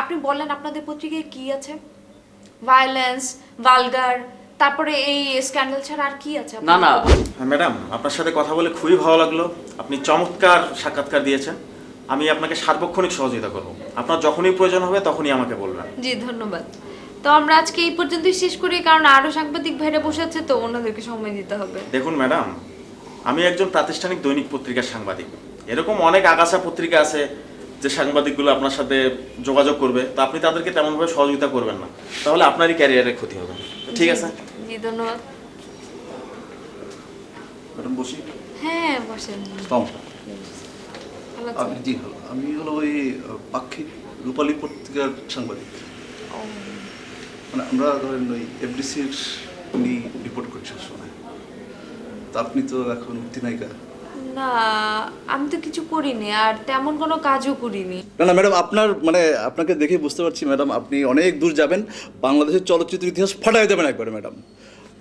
আপনি বললেন আপনাদের পত্রিকায় কি আছে? ভায়োলেন্স ভালগার তারপরে এই স্ক্যান্ডাল ছাড়া আর কি আছে না না। হ্যাঁ, ম্যাডাম আপনার সাথে কথা বলে খুবই ভালো লাগল। আপনি চমৎকার সাক্ষাৎকার দিয়েছেন। আমি আপনাকে সার্বক্ষণিক সহযোগিতা করব। আপনার যখনই প্রয়োজন হবে তখনই আমাকে বলবেন। জি ধন্যবাদ। তো আমরা আজকে এই পর্যন্তই শেষ করি কারণ আরও সাংবাদিক ভাইরা বসে আছে তো ওনাদেরকে সময় দিতে হবে। দেখুন ম্যাডাম আমি একজন প্রাতিষ্ঠানিক দৈনিক পত্রিকার সাংবাদিক। এরকম অনেক আগাছা পত্রিকা আছে যে সাংবাদিকগুলো আপনার সাথে যোগাযোগ করবে তা আপনি তাদেরকে তেমনভাবে সহযোগিতা করবেন না। তাহলে আপনারই ক্যারিয়ারের ক্ষতি হবে। ঠিক আছে? জি ধন্যবাদ। ম্যাডাম বসি। হ্যাঁ বসেন। আমি জি হলো আমি হলো ওই পাক্ষিক রূপালী পত্রিকার সাংবাদিক। মানে আমরা ধরেন ওই এফডিসির নিয়ে রিপোর্ট করছি সময় তা আপনি তো এখন অধিনায়িকা। না আমি তো কিছু করিনি আর তেমন কোনো কাজও করিনি। না না ম্যাডাম আপনার মানে আপনাকে দেখে বুঝতে পারছি ম্যাডাম আপনি অনেক দূর যাবেন বাংলাদেশের চলচ্চিত্র ইতিহাস ফাটাই দেবেন একবারে ম্যাডাম।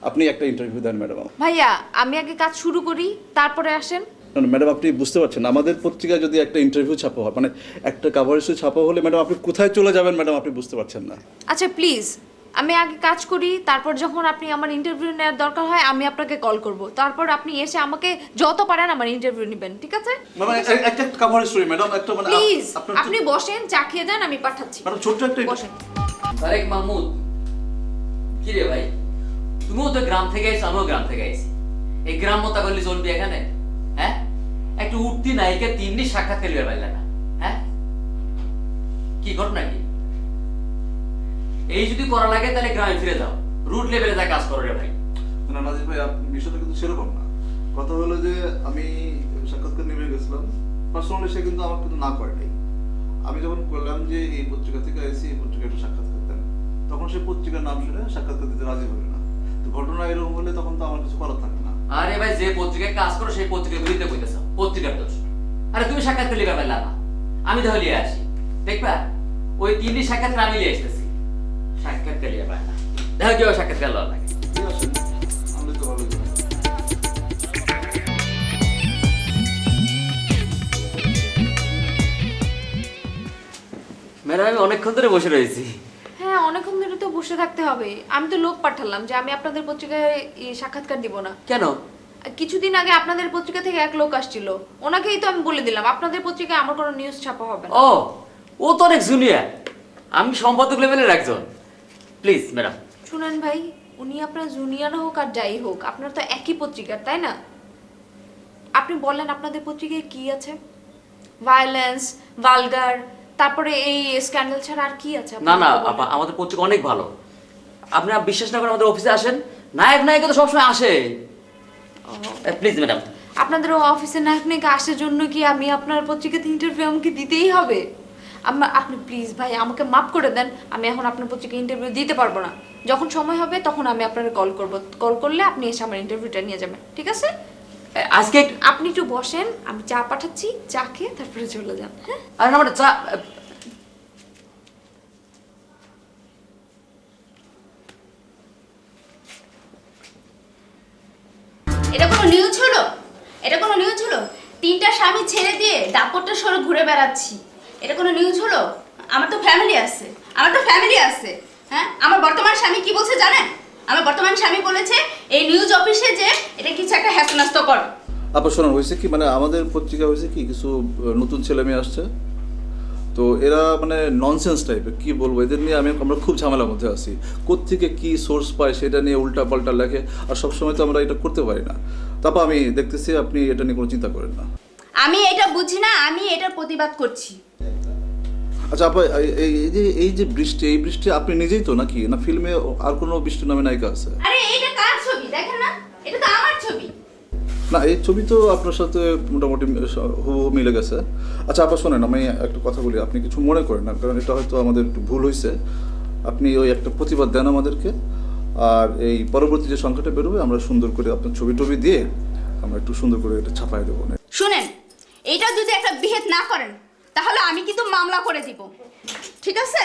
আপনি একটা ইন্টারভিউ দেন ম্যাডাম। ভাইয়া আমি আগে কাজ শুরু করি তারপরে আসেন। না না, ম্যাডাম আপনি বুঝতে পারছেন আমাদের পত্রিকায় যদি একটা ইন্টারভিউ ছাপা হয় মানে একটা কাভারেজে ছাপা হলে ম্যাডাম আপনি কোথায় চলে যাবেন ম্যাডাম আপনি বুঝতে পারছেন না। আচ্ছা প্লিজ আমি আগে কাজ করি তারপর যখন আপনি আমার ইন্টারভিউ নেওয়ার দরকার হয় আমি আপনাকে কল করব। তারপর আপনি এসে আমাকে যত পারেন আমার ইন্টারভিউ নেবেন ঠিক আছে? মানে একটা কাভারেজ স্টোরি ম্যাডাম একটা মানে প্লিজ আপনি বসেন চা খেয়ে যান আমি পাঠাচ্ছি। ম্যাডাম ছোট্ট একটা বসেন। তারেক মাহমুদ কি রে ভাই? তুমিও তো গ্রাম থেকে আইছো আমিও গ্রাম থেকে আইছি। এই গ্রাম মতা করলে চলবি এখানে হ্যাঁ? একটু উঠতি নায়িকা তিনটি সাক্ষাৎ খেলবে পারলে না হ্যাঁ? কি ঘটনা কি? এই যদি করা লাগে তাহলে গ্রামে ফিরে যাও। রুট লেভেলে যা কাজ করো রে ভাই। না নাজির ভাই বিষয়টা কিন্তু সেরকম না। কথা হলো যে আমি সাক্ষাৎকার নেমে গেছিলাম। পার্সোনালি সে কিন্তু আমার কিন্তু না করে নাই। আমি যখন করলাম যে এই পত্রিকা থেকে আইসি এই পত্রিকা একটু সাক্ষাৎকার দেন। তখন সে পত্রিকার নাম শুনে সাক্ষাৎকার দিতে রাজি হবে না। তো ঘটনা এরকম হলে তখন তো আমার কিছু করার থাকে না। আরে ভাই যে পত্রিকায় কাজ করো সেই পত্রিকা বিরুদ্ধে কইতেছ। পত্রিকার দোষ। আরে তুমি সাক্ষাৎ লিখে পারলা না আমি তাহলে আসি। দেখবা? ওই তিনটি সাক্ষাৎকার আমি লিয়ে আসতেছি। সাক্ষাৎ লিয়ে পায় না দেখো কেউ সাক্ষাৎকার লওয়া লাগে ঠিক আমি তো ভালো ম্যাডাম আমি অনেকক্ষণ ধরে বসে রয়েছি হ্যাঁ অনেকক্ষণ ধরে তো বসে থাকতে হবে। আমি তো লোক পাঠালাম যে আমি আপনাদের পত্রিকায় সাক্ষাৎকার দিব না। কেন? কিছুদিন আগে আপনাদের পত্রিকা থেকে এক লোক আসছিল। ওনাকেই তো আমি বলে দিলাম আপনাদের পত্রিকায় আমার কোনো নিউজ ছাপা হবে না। ও ও তো অনেক জুনিয়র আমি সম্পাদক লেভেলের একজন। প্লিজ ম্যাডাম শুনেন ভাই উনি আপনার জুনিয়র হোক আর যাই হোক আপনার তো একই পত্রিকার তাই না? আপনি বলেন আপনাদের পত্রিকায় কি আছে? ভায়োলেন্স ভালগার তারপরে এই স্ক্যান্ডাল ছাড়া আর কি আছে না না আপা আমাদের পত্রিকা অনেক ভালো। আপনি আর বিশ্বাস না করে আমাদের অফিসে আসেন। নায়ক নায়িকা তো সবসময় আসে। প্লিজ ম্যাডাম আপনাদের ও অফিসের নায়ক নায়িকা আসার জন্য কি আমি আপনার পত্রিকাতে ইন্টারভিউ আমাকে দিতেই হবে? আপনি প্লিজ ভাই আমাকে মাফ করে দেন আমি এখন আপনার পত্রিকায় ইন্টারভিউ দিতে পারব না। যখন সময় হবে তখন আমি আপনাকে কল করব। কল করলে আপনি এসে আমার ইন্টারভিউটা নিয়ে যাবেন ঠিক আছে? আজকে আপনি একটু বসেন আমি চা পাঠাচ্ছি চা খেয়ে তারপরে চলে যান হ্যাঁ? আরে আমার চা এটা কোনো নিউজ হলো? এটা কোনো নিউজ হলো? তিনটা স্বামী ছেড়ে দিয়ে দাপটটা সরে ঘুরে বেড়াচ্ছি। এটা কোনো নিউজ হলো? আমার তো ফ্যামিলি আছে। আমার তো ফ্যামিলি আছে। হ্যাঁ? আমার বর্তমান স্বামী কি বলছে জানেন? আমার বর্তমান স্বামী বলেছে, এই নিউজ অফিসে যে এটা কিছু একটা হ্যাসনাস্ত কর। আপা শোনো হয়েছে কি? মানে আমাদের পত্রিকা হয়েছে কি? কিছু নতুন ছেলে মেয়ে আসছে। তো এরা মানে ননসেন্স টাইপের কি বলব? এদের নিয়ে আমি, আমরা খুব ঝামেলার মধ্যে আছি। কোত্থেকে কি সোর্স পায় সেটা নিয়ে উল্টা পাল্টা লেখে, আর সবসময় তো আমরা এটা করতে পারি না। তারপর আমি দেখতেছি আপনি এটা নিয়ে কোনো চিন্তা করেন না। আমি এটা বুঝি না আমি এটার প্রতিবাদ করছি। আচ্ছা আপা এই- যে এই যে বৃষ্টি এই বৃষ্টি আপনি নিজেই তো নাকি? না ফিল্মে আর কোনো বৃষ্টি নামে নায়িকা আছে? আরে এটা কার ছবি? দেখেন না এটা তো আমার ছবি। না এই ছবি তো আপনার সাথে মোটামুটি হুবহু মিলে গেছে। আচ্ছা আপা শোনেন আমি একটা কথা বলি আপনি কিছু মনে করেন না কারণ এটা হয়তো আমাদের একটু ভুল হয়েছে আপনি ওই একটা প্রতিবাদ দেন আমাদেরকে আর এই পরবর্তী যে সংখ্যাটা বেরোবে আমরা সুন্দর করে আপনার ছবি টবি দিয়ে আমরা একটু সুন্দর করে এটা ছাপাই দেবো। শুনেন এটা যদি একটা বিহেদ না করেন তাহলে আমি কিন্তু মামলা করে দিব। ঠিক আছে?